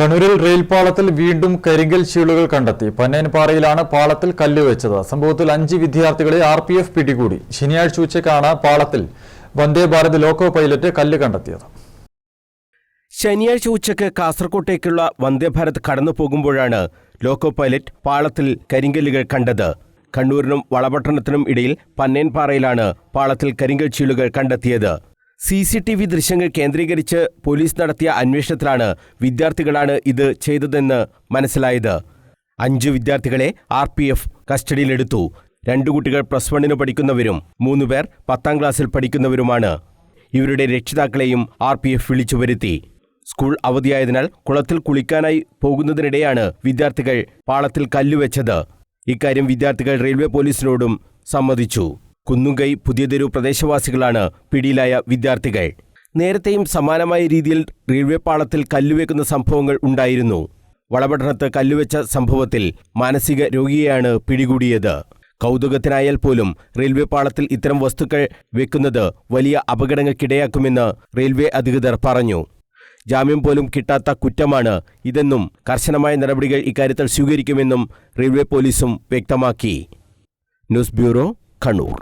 കണ്ണൂരിൽ റെയിൽ പാളത്തിൽ വീണ്ടും കരിങ്കൽ ശീളുകൾ കണ്ടെത്തി. പന്നേൻപാറയിലാണ് പാളത്തിൽ കല്ല് വെച്ചത്. സംഭവത്തിൽ അഞ്ച് വിദ്യാർത്ഥികളെ ആർ പി എഫ് പിടികൂടി. ശനിയാഴ്ച ഉച്ചയ്ക്കാണ് പാളത്തിൽ വന്ദേ ഭാരത് ലോക്കോ പൈലറ്റ് കല്ല് കണ്ടെത്തിയത്. ശനിയാഴ്ച ഉച്ചയ്ക്ക് കാസർകോട്ടേക്കുള്ള വന്ദേഭാരത് കടന്നു പോകുമ്പോഴാണ് ലോക്കോ പൈലറ്റ് പാളത്തിൽ കരിങ്കല്ലുകൾ കണ്ടത്. കണ്ണൂരിനും വളപട്ടണത്തിനും ഇടയിൽ പന്നേൻപാറയിലാണ് പാളത്തിൽ കരിങ്കൽ ശീളുകൾ കണ്ടെത്തിയത്. സി സി ടി വി ദൃശ്യങ്ങൾ കേന്ദ്രീകരിച്ച് പോലീസ് നടത്തിയ അന്വേഷണത്തിലാണ് വിദ്യാർത്ഥികളാണ് ഇത് ചെയ്തതെന്ന് മനസ്സിലായത്. അഞ്ച് വിദ്യാർത്ഥികളെ ആർ പി എഫ് കസ്റ്റഡിയിലെടുത്തു. രണ്ടു കുട്ടികൾ പ്ലസ് വണ്ണിന് പഠിക്കുന്നവരും മൂന്നുപേർ പത്താം ക്ലാസ്സിൽ പഠിക്കുന്നവരുമാണ്. ഇവരുടെ രക്ഷിതാക്കളെയും ആർ പി എഫ് വിളിച്ചു വരുത്തി സ്കൂൾ അവധിയായതിനാൽ കുളത്തിൽ കുളിക്കാനായി പോകുന്നതിനിടെയാണ് വിദ്യാർത്ഥികൾ പാളത്തിൽ കല്ലുവെച്ചത്. ഇക്കാര്യം വിദ്യാർത്ഥികൾ റെയിൽവേ പോലീസിനോടും സമ്മതിച്ചു. കുന്നുങ്കൈ പുതിയതെരു പ്രദേശവാസികളാണ് പിടിയിലായ വിദ്യാർത്ഥികൾ. നേരത്തെയും സമാനമായ രീതിയിൽ റെയിൽവേ പാളത്തിൽ കല്ലുവെക്കുന്ന സംഭവങ്ങൾ ഉണ്ടായിരുന്നു. വളപട്ടണത്ത് കല്ലുവെച്ച സംഭവത്തിൽ മാനസിക രോഗിയെയാണ് പിടികൂടിയത്. കൗതുകത്തിനായാൽ പോലും റെയിൽവേ പാളത്തിൽ ഇത്തരം വസ്തുക്കൾ വെക്കുന്നത് വലിയ അപകടങ്ങൾക്കിടയാക്കുമെന്ന് റെയിൽവേ അധികൃതർ പറഞ്ഞു. ജാമ്യം പോലും കിട്ടാത്ത കുറ്റമാണ് ഇതെന്നും കർശനമായ നടപടികൾ ഇക്കാര്യത്തിൽ സ്വീകരിക്കുമെന്നും റെയിൽവേ പോലീസും വ്യക്തമാക്കി. News bureau Kannur.